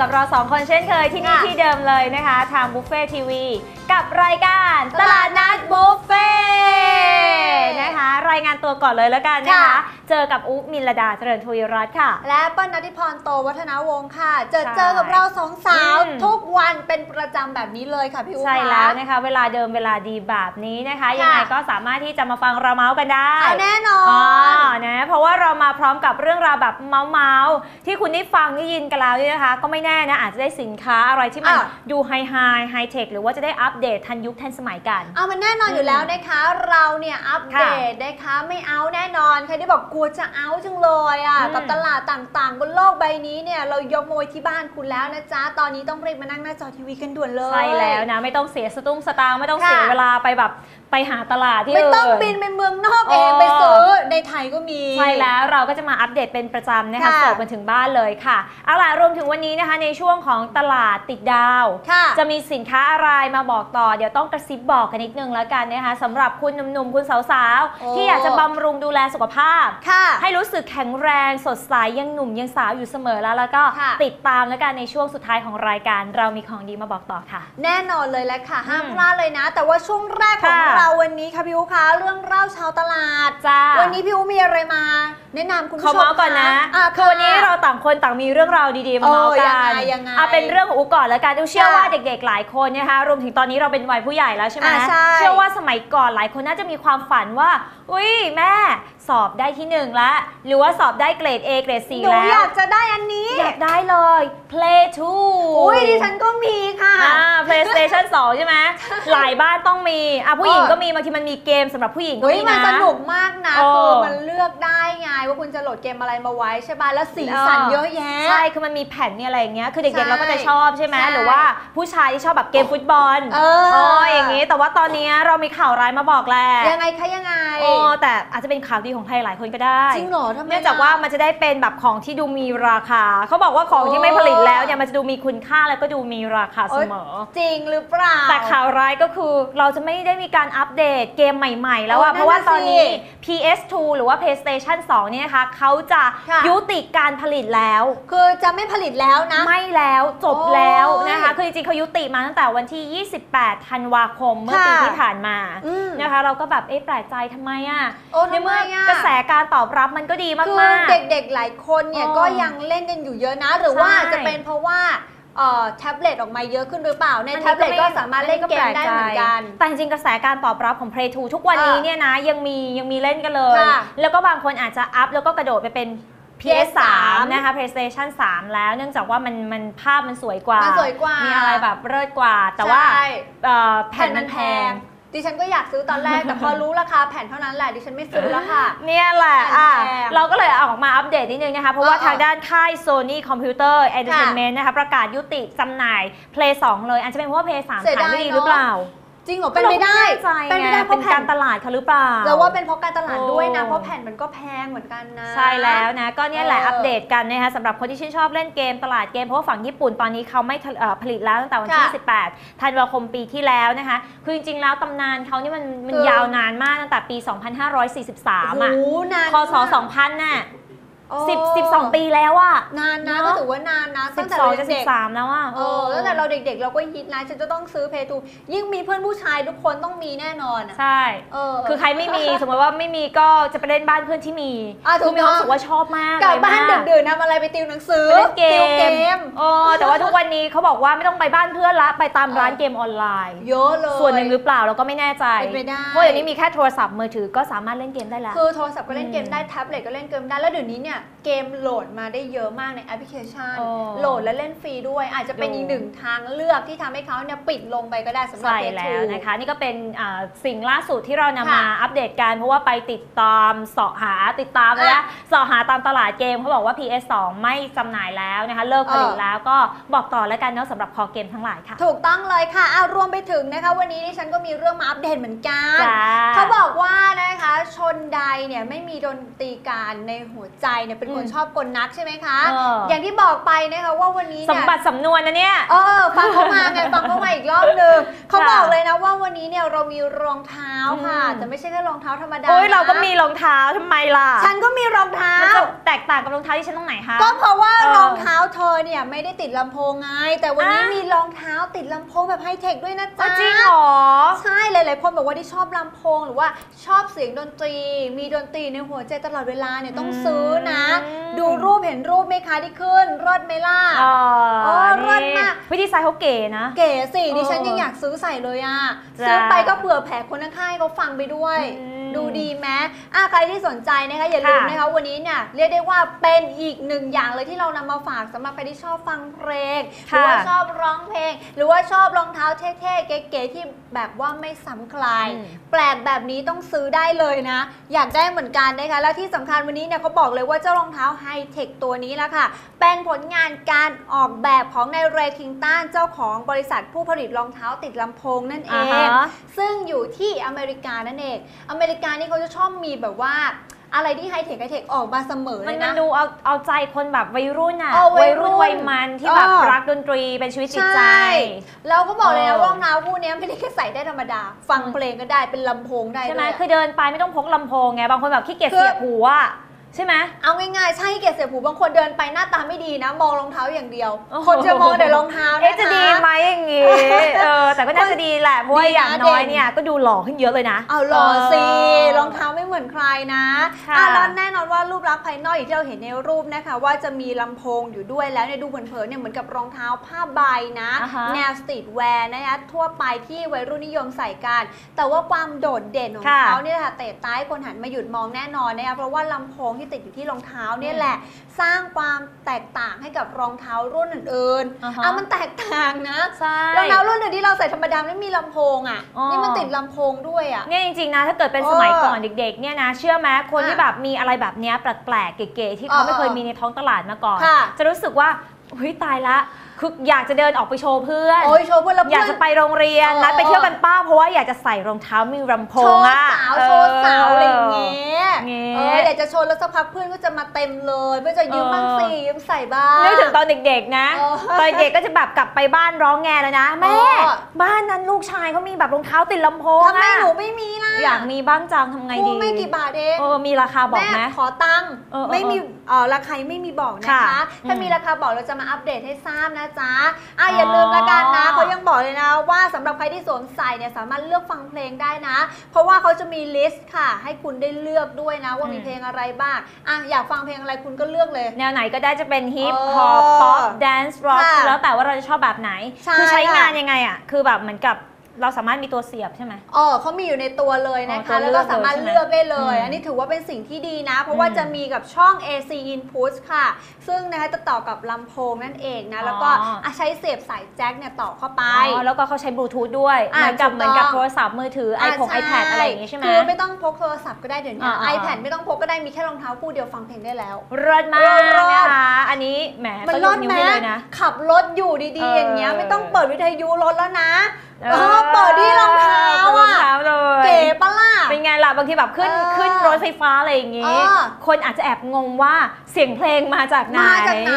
กับเราสองคนเช่นเคยที่นี่ค่ะที่เดิมเลยนะคะ ทางบุฟเฟ่ทีวีกับรายการตลาดนัดบุฟเฟ่นะคะ รายงานตัวก่อนเลยแล้วกันนะคะค่ะเจอกับอุ๊มิลดาเจริญทวีรัตน์ค่ะ และเปิ้ลนัทธิพรโตวัฒนาวงศ์ค่ะ เจอใช่เจอกับเราสองสาวอืมทุก วันเป็นประจำแบบนี้เลยค่ะพี่อุ๊ใช่คะแล้วนะคะ เวลาเดิมเวลาดีแบบนี้นะคะ ยังไงก็สามารถที่จะมาฟังเราเมาส์กันได้เอาแน่นออ๋อน นะ เพราะว่าเรามาพร้อมกับเรื่องราวแบบเมาส์เมาส์ที่คุณได้ฟังได้ยินกันแล้วเนี่ยนะคะ ก็ไม่แน่นะอาจจะได้สินค้าอะไรที่มันอะดูไฮไฮไฮเทคหรือว่าจะได้อัปเดตทันยุคทันสมัยกันเอามันแน่นอนอยู่แล้วนะคะ เราเนี่ยอัปเดตนะคะไม่เอาแน่นอนใครที่บอกกลัวจะเอาจังเลยอะอืมกับตลาดต่างๆ บนโลกใบนี้เนี่ยเรายกมาไว้ที่บ้านคุณแล้วนะจ๊ะตอนนี้ต้องรีบมานั่งหน้าจอทีวีกันด่วนเลย ใช่แล้วนะ ไม่ต้องเสียสตุ้งสตางค์ไม่ต้องเสียค่ะ เวลาไปแบบไปหาตลาดที่ไม่ต้องอื่บินไปเมืองนอกเอง เออ ไปซื้อใน ไทยก็มี ใช่แล้วเราก็จะมาอัปเดตเป็นประจำนะคะค่ะเสิร์ฟมาถึงบ้านเลยค่ะเอาล่ะรวมถึงวันนี้นะคะในช่วงของตลาดติดดาวค่ะจะมีสินค้าอะไรมาบอกต่อ เดี๋ยวต้องกระซิบบอกกันนิดนึงแล้วกันนะคะสำหรับคุณหนุ่มๆคุณสาวโอ้ๆที่อยากจะบำรุงดูแลสุขภาพค่ะให้รู้สึกแข็งแรงสดใสยังหนุ่มยังสาวอยู่เสมอแล้วแล้วก็ค่ะติดตามแล้วกันในช่วงสุดท้ายของรายการ เรามีของดีมาบอกต่อค่ะ แน่นอนเลยแหละค่ะห้ามอืมพลาดเลยนะ แต่ว่าช่วงแรกของค่ะเราวันนี้ค่ะพี่อูคะเรื่องเล่าชาวตลาดจ้าวันนี้พี่อูมีอะไรมาแนะนำคุณผู้เขาชมเมาส์ก่อนนะอะคือวันนี้เราต่างคนต่างมีเรื่องราวดีๆมาเมาส์กัเออยังนไงยังไงอะเป็นเรื่องของอุก่อนแล้วกันอูเชื่อค่ะว่าเด็กๆหลายคนนะคะรวมถึงตอนนี้เราเป็นวัยผู้ใหญ่แล้วใช่ไหมอะใช่เชื่อว่าสมัยก่อนหลายคนน่าจะมีความฝันว่า อุ้ยแม่สอบได้ที่หนึ่งแล้วหรือว่าสอบได้เกรด A เกรด4หนูแล้วอยากจะได้อันนี้ อยากได้เลย Play 2อุ้ยดิฉันก็มีค่ะอ่า PlayStation 2 ใช่ไหมหลายบ้านต้องมีอะผู้หญิงเออก็มีบางทีมันมีเกมสำหรับผู้หญิงก็เฮ้ยมีมันนะสนุกมากนะเออคือมันเลือกได้ไงว่าคุณจะโหลดเกมอะไรมาไว้ใช่ป่ะแล้วสีสันเออเยอะแยะ ใช่ คือมันมีแผ่นมีอะไรอย่างเงี้ย คือเด็กใช่ๆเราก็จะชอบใช่ไหมใช่หรือว่าผู้ชายที่ชอบแบบเกมฟุตบอลเออโอ้ยอย่างงี้ แต่ว่าตอนนี้เรามีข่าวร้ายมาบอกแหละยังไงคะยังไงโอ้แต่อาจจะเป็นข่าวดีของใครหลายคนก็ได้จริงเหรอทำไมเนื่องจากว่ามันจะได้เป็นแบบของที่ดูมีราคา เขาบอกว่าของที่ไม่ผลิตแล้วเนี่ยมันจะดูมีคุณค่าแล้วก็ดูมีราคาเสมอ จริงหรือเปล่าแต่ข่าวร้ายก็คือเราจะไม่ได้มีการอัปเดตเกมใหม่ ๆ แล้วอะโอ้เพราะว่านั่นน่ะตอนนี้สิ PS2 หรือว่า PlayStation 2 เนี่ยนะคะเขาจะค่ะ ยุติการผลิตแล้ว คือจะไม่ผลิตแล้วนะ ไม่แล้วจบแล้วโอ้ยนะคะคือจริงๆเขายุติมาตั้งแต่วันที่ 28 ธันวาคมเมื่อปีค่ะที่ผ่านมาอืมนะคะ เราก็แบบเอ๊ะแปลกใจทำไมอะโอ้ในทำไมเมื่ออะกระแสการตอบรับมันก็ดีมาก คือๆเด็กๆหลายคนเนี่ยโอ้ก็ยังเล่นกันอยู่เยอะนะ หรือว่าใช่จะเป็นเพราะว่าเอ่อ แท็บเล็ตออกมาเยอะขึ้นหรือเปล่า ในอันนี้แท็บเล็ตไม่ก็สามารถเล่นเกมได้เหมือนกัน แต่จริงๆกระแสการตอบรับของ Play 2 ทุกวันนี้เออเนี่ยนะยังมียังมีเล่นกันเลยค่ะแล้วก็บางคนอาจจะอัพแล้วก็กระโดดไปเป็น PS3 PS3 นะคะ PlayStation 3 แล้ว เนื่องจากว่ามันมันภาพมันสวยกว่ามันสวยกว่ามีอะไรแบบเลิศกว่า แต่ว่าใช่เอ่อแผ่แผ่นนมัมันนแพแพงง ดิฉันก็อยากซื้อตอนแรก แต่พอรู้ราคาแผ่นเท่านั้นแหละดิฉันไม่ซื้อแล้วค่ะ เนี่ยแหละแพงอะแพงเราก็เลยเอาออกมาอัปเดตนิดนึงนะคะ เพราะว่าเออทางด้านค่าย Sony Computer Entertainment นะคะ ประกาศยุติจำหน่าย Play 2 เลยอาจจะเป็นเพราะว่า Play 3เสียขายดายไม่ดีเนอะหรือเปล่า จริงเหรอเป็นไปได้เราก็เป็นไม่ไปแน่ใจได้ไงเพเป็ราะนแผ่กานรตลาดเขาหรือเปล่า เราว่าเป็นเพราะการตลาดด้วยนะ โอ้ เพราะแผ่นมันก็แพงเหมือนกันนะ ใช่แล้วนะ ก็เนี่ยแหละเอออัอัปเดตกันนะคะสำหรับคนที่ชื่นชอบเล่นเกมตลาดเกม เพราะว่าฝั่งญี่ปุ่นตอนนี้เขาไม่ผลิตเอ่อผลิตแล้วตั้งแต่วันที่ ค่ะ18 ธันวาคมปีที่แล้วนะคะ คือจริงๆแล้วตำนานเขานี่มันมันคือ ยาวนานมากตั้งแต่ปี 2543 อะ โอ้โหนานคศมาก2000 น่ะโอ้10 12 ปีแล้วอะ นานนะเนก็อะถือ ว่านานนะตั้งแต่12เราจะเด็ก13แล้วอะๆเออตั้งแต่เราเด็กๆ เราก็ฮิตนะฉันจะต้องซื้อเพย์ทูยิ่งมีเพื่อนผู้ชายทุกคนต้องมีแน่นอนอะใช่เออคือใครไม่มีสมมติว่าไม่มีก็จะไปเล่นบ้านเพื่อนที่มีอะถูคืกอมีความต้องรู้สึกว่าชอบมากกลับเลยบ้านมากดึกๆทำอะไรไปติวหนังสือไปเล่นเกติวเกมมโอ้แต่ว่าทุกวันนี้เขาบอกว่าไม่ต้องไปบ้านเพื่อนละไปตามร้านเกมออนไลน์เยอะเลยส่วนหนึ่งหรือเปล่าเราก็ไม่แน่ใจเป็นไปได้เพราะเดี๋ยวนี้มีแค่โทรศัพท์มือถือก็สามารถเล่นเกมได้แล้วคือโทรศัพท์ก็เล่นเกมอืมได้แท็บเล็ตก็เล่นเกมได้แล้วเดี๋ยวนี้เนี่ยเกมโหลดมาได้เยอะมากในแอปพลิเคชันโอ้โหลดและเล่นฟรีด้วย อาจจะเป็นดู อีกหนึ่งทางเลือกที่ทำให้เขาเนี่ยปิดลงไปก็ได้สำหรับใช่เพจแล้วทูนะคะ นี่ก็เป็นอ่าสิ่งล่าสุดที่เรานำค่ะมาอัปเดตกัน เพราะว่าไปติดตามเสาะหาติดตามเลยนะอะเสาะหาตามตลาดเกมเขาบอกว่า PS2 ไม่จำหน่ายแล้วนะคะ เลิกผลิตเออแล้วก็บอกต่อแล้วกันเนาะสำหรับคอเกมทั้งหลายค่ะ ถูกต้องเลยค่ะอะ รวมไปถึงนะคะ วันนี้ดิฉันก็มีเรื่องมาอัปเดตเหมือนกัน จ้า เขาบอกว่านะคะชนใดเนี่ยไม่มีดนตรีการในหัวใจเนี่ยเป็นคนอืมชอบกลนักใช่ไหมคะเออออย่างที่บอกไปนะคะว่าวันนี้สมเนี่ย บัติสำนวนนะเนี่ย เออฟังเขามาไงฟังเขามาอีกรอบหนึ่งเขาค่ะ บอกเลยนะว่าวันนี้เนี่ยเรามีรองเท้าค่ะอืมแต่ไม่ใช่แค่รองเท้าธรรมดาโอ้ยเราก็นะมีรองเท้าทำไมล่ะฉันก็มีรองเท้า มันจะแตกต่างกับรองเท้าที่ฉันตรงไหนคะ ก็เพราะว่าเออรองเท้าเธ อเนี่ยไม่ได้ติดลำโพงไง แต่วันนี้อะ มีรองเท้าติดลำโพงแบบไฮเทคด้วยนะอ๋อจ๊ะ จริงเหรอ ใช่หลาย ๆ คนบอกว่าที่ชอบลำโพง หรือว่าชอบเสียงดนตรี มีดนตรีในหัวใจตลอดเวลาเนี่ยต้องอืมซื้อนะดูรูปเห็นรูปไหมคะที่ขึ้นรอดไหมล่ะอ๋อโอ้เลิศมาก วิธีใส่เขาเก๋นะ เก๋สิเออดิฉันยังอยากซื้อใส่เลยอะ จ้ะซื้อไปก็เผื่อแผ่คนข้างๆให้เขาฟังไปด้วย อืมดูดีไหมอะใครที่สนใจนะคะอย่าลืมค่ะนะคะวันนี้เนี่ยเรียกได้ว่าเป็นอีกหนึ่งอย่างเลยที่เรานำมาฝากสำหรับใครที่ชอบฟังเพลง หรือว่าชอบร้องเพลง หรือว่าชอบรองเท้าเท่ๆเก๋ๆที่แบบว่าไม่ซ้ำใครอืมแปลกแบบนี้ต้องซื้อได้เลยนะ อยากได้เหมือนกันนะคะ และที่สำคัญวันนี้เนี่ยเขาบอกเลยว่าเจ้ารองเท้าไฮเทคตัวนี้ละค่ะ เป็นผลงานการออกแบบของนายเรย์คิงตันเจ้าของบริษัทผู้ผลิตรองเท้าติดลำโพงนั่นเออ่างฮะซึ่งอยู่ที่อเมริกานั่นเอง อเมริกานี่เขาจะชอบมีแบบว่า อะไรที่ไฮเทคไฮเทคออกมาเสมอมัเลนยมันนะ ดูเอาเอาใจคนแบบวัยรุ่นอะเออวัยรุ่นวัยมันที่แบบเออ รักดนตรีเป็นชีวิตจิตใจใช่แล้วก็บอกเลยเอนะอว่ารองเท้าคู่นี้ไม่ได้แค่ใส่ได้ธรรมดา ฟังอืมเพลงก็ได้เป็นลำโพงได้ใช่ไหมด้วยคือเดินไปไม่ต้องพกลำโพงไง บางคนแบบขี้เกียจคือ เสียบหูอะ ใช่ไหม เอาง่ายๆ ใช่เกียรติเสียผูบางคนเดินไปหน้าตาไม่ดีนะ มองรองเท้าอย่างเดียว โอ้โห คนจะมองแต่รองเท้านะคะเอ๊ะจะดีไหมอย่างงี้ เออ แต่ก็น่าจะดีแหละ เพราะว่าดีนะอย่างน้อยเด่นเนี่ยก็ดูหล่อขึ้นเยอะเลยนะ เอาหล่อสิเรองเท้าไม่เหมือนใครนะค่ะอะแล้วแน่นอนว่ารูปลักษณ์ภายนอกอย่างที่เราเห็นในรูปนะคะ ว่าจะมีลำโพงอยู่ด้วยแล้วเนี่ยดูเผินๆเนี่ยเหมือนกับรองเท้าผ้าใบนะ อ่าฮะแนวสตรีทแวร์นะคะทั่วไปที่วัยรุ่นนิยมใส่กัน แต่ว่าความโดดเด่นของค่ะ เขาเนี่ยค่ะเตะตาให้คนหันมาหยุดมองแน่นอนนะคะเพราะว่าลำโพงที่ติดอยู่ที่รองเท้าเนี่ยแหละ สร้างความแตกต่างให้กับรองเท้ารุ่นอื่นอ่าๆฮะอะมันแตกต่างนะใช่รองเท้ารุ่นอื่นที่เราใส่ธรรมดาไม่มีลำโพงอะอ๋อนี่มันติดลำโพงด้วยอะ เนี่ยจริงๆนะถ้าเกิดเป็นเออสมัยก่อนเด็กๆเนี่ยนะเชื่อไหมคนค่ะที่แบบมีอะไรแบบเนี้ยแปลกๆเก๋ๆที่เขาเออไม่เคยเออมีในท้องตลาดมาก่อน ค่ะ จะรู้สึกว่าเฮ้ยตายละ คืออยากจะเดินออกไปโชว์เพื่อนโอ้ยโชว์เพื่อนแล้วอยากเพื่จะอนไปโรงเรียนเออนัดไปเที่ยวกันป้าเพราะว่าอยากจะใส่รองเท้ามีลำโพโชงว์อะสาวโชว์สาวอะไรอย่างเงี้ยเงี้เอออยากจะโชว์แล้วสักพักเพื่อนก็จะมาเต็มเลยเพื่อนจะยืมเออบ้างสิยืมใส่บ้าง นึกถึงตอนเด็กๆนะ เออตอนเด็กก็จะแบบกลับไปบ้านร้องแงเลยนะ แม่ เออ บ้านนั้นลูกชายเขามีแบบรองเท้าติดลำโพงทำไมอะหนูไม่มีล่ะอยากมีบ้างจังทำไงดีคู่ไม่กี่บาทเอง เออมีราคาบอกไหมแม่ขอตังค์เออเออไม่มีเออราคาไม่มีบอกนะคะค่ะถ้าอืมมีราคาบอกเราจะมาอัปเดตให้ทราบนะจ๊ะอะอย่าลืมละกันนะอ๋อเขายังบอกเลยนะว่าสำหรับใครที่สวมใส่เนี่ยสามารถเลือกฟังเพลงได้นะ เพราะว่าเขาจะมีลิสต์ค่ะ ให้คุณได้เลือกด้วยนะ ว่ามีเพลงอะไรบ้างอะอยากฟังเพลงอะไรคุณก็เลือกเลย แนวไหนก็ได้จะเป็นฮิปเออฮอปป๊อปแดนซ์ร็อกค่ะแล้วแต่ว่าเราจะชอบแบบไหนใช่คือใช้ค่ะงานยังไงอะคือแบบเหมือนกับ เราสามารถมีตัวเสียบใช่ไหมอ๋อเขามีอยู่ในตัวเลยนะอ๋คะ อตัวเลืแล้วอกก็สามารถเลยใช่ไหมเลือกได้เลย อืมอันนี้ถือว่าเป็นสิ่งที่ดีนะ เพราะว่าอืมจะมีกับช่อง AC input ค่ะ ซึ่งนะคะจะต่อกับลำโพงนั่นเองนะ แล้วก็อ๋ออะใช้เสียบสายแจ็คเนี่ยต่อเข้าไป อ๋อแล้วก็เขาใช้บลูทูธด้วย อ่าเหมือนกับถูกต้อง เหมือนกับโทรศัพท์มือถือไออะพงไอแพดอะไรอย่างงี้ใช่ไหม คือไม่ต้องพกโทรศัพท์ก็ได้เดี๋ยวนี้ อ่าอ่า iPad ไม่ต้องพกก็ได้มีแค่รองเท้าคู่เดียวฟังเพลงได้แล้ว เลิศมากเออเลิศ นะคะอันนี้แหมมันก็รยอกดนิ้วไหมให้เลยนะ ขับรถอยู่ดีๆอย่างเงี้ยเออไม่ต้องเปิดวิทยุรถแล้วนะ เอเออเปิดที่รองเท้าเปิดรองอะเท้าเลยเก๋ปะล่ะ เป็นไงล่ะบางทีแบบขึ้นเออขึ้นรถไฟฟ้าอะไรอย่างงี้ เออ คนอาจจะแอบงงว่าเสียงเพลงมาจากไหนมาจากไหน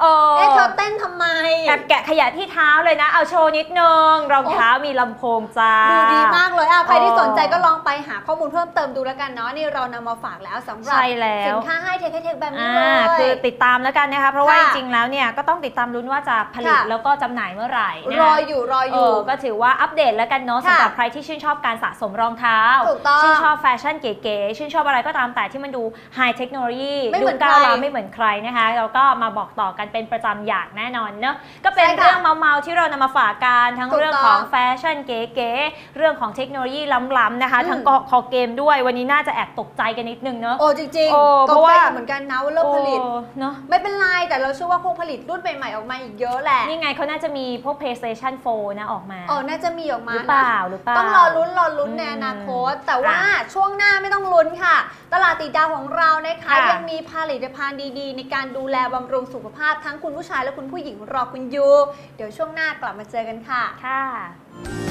เออ เอ๊ะเธอเต้นทำไม แอบแกะขยะที่เท้าเลยนะ เอาโชว์นิดนึง รองเท้ามีลำโพงจ้า ดูดีมากเลยอะใครที่เออสนใจก็ลองไปหาข้อมูลเพิ่มเติมดูแล้วกันเนาะนี่เรานำมาฝากแล้วสำหรัใช่แล้ว สินค้าให้เทคให้เทคแบบนี้อ่าเลย คือติดตามแล้วกันนะคะ เพราะว่าค่ะจริงๆแล้วเนี่ยก็ต้องติดตามลุ้นว่าจะผลิตค่ะ แล้วก็จำหน่ายเมื่อไหร่นะรคะออยู่รออเอยู่อก็ถือว่าอัปเดตแล้วกันเนาะค่ะสำหรับใครที่ชื่นชอบการสะสมรองเท้าถูกต้องชื่นชอบแฟชั่นเก๋ๆ ชื่นชอบอะไรก็ตามแต่ที่มันดูไฮเทคโนโลยีไม่ดูเหมือนก้าวใครล้ำไม่เหมือนใครนะคะ เราก็มาบอกต่อกันเป็นประจำอย่างแน่นอนเนอะก็เป็นใช่ค่ะเรื่องเมาๆที่เรานำมาฝากกันทั้งถูกต้องเรื่องของแฟชั่นเก๋ๆเรื่องของเทคโนโลยีล้ำๆนะคะอืมทั้งคอเกมด้วยวันนี้น่าจะแอบตกใจกันนิดนึงเนอะโอ้จริงโอ้ๆเพราะว่าตกใจเหมือนกันนะว่าเริ่มผลิตโอ้เนอะไม่เป็นไรแต่เราเชื่อว่าคงผลิตรุ่นใหม่ๆออกมาอีกเยอะแหละนี่ไงเขาน่าจะมีพวก PlayStation 4นะออกมาเออน่าจะมีออกมาหรือเปล่าหรือเปล่าต้องรอลุ้นรอลุ้นในอืมอนาคต แต่ว่าอะช่วงหน้าไม่ต้องลุ้นค่ะ ตลาดติดดาวของเรานะคะค่ะยังมีผลิตภัณฑ์ดีๆ ในการดูแลบำรุงสุขภาพทั้งคุณผู้ชายและคุณผู้หญิงรอคุณอยู่เดี๋ยวช่วงหน้ากลับมาเจอกันค่ะค่ะ